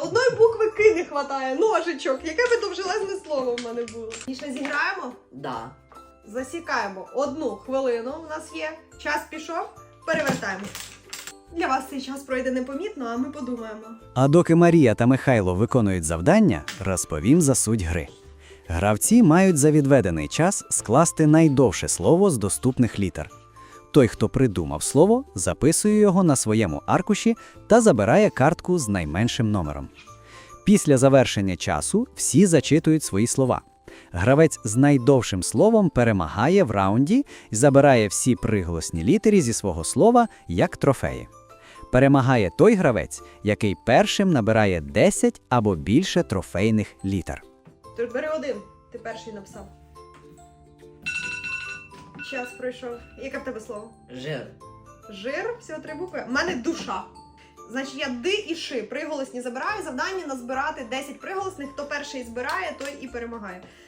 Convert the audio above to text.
Одної букви К не хватає, ножичок. Яке би довжелезне слово в мене було. Ніше зіграємо? Да. Засікаємо одну хвилину. У нас є. Час пішов. Перевертаємо. Для вас цей час пройде непомітно, а ми подумаємо. А доки Марія та Михайло виконують завдання, розповім за суть гри. Гравці мають за відведений час скласти найдовше слово з доступних літер. Той, хто придумав слово, записує його на своєму аркуші та забирає картку з найменшим номером. Після завершення часу всі зачитують свої слова. Гравець з найдовшим словом перемагає в раунді і забирає всі приголосні літери зі свого слова як трофеї. Перемагає той гравець, який першим набирає 10 або більше трофейних літер. Тож бери один. Ти перший написав. Час пройшов. Яке в тебе слово? Жир. Жир, всього три букви. У мене душа. Значить, я ди і ши. Приголосні забираю. Завдання назбирати 10 приголосних. Хто перший збирає, той і перемагає.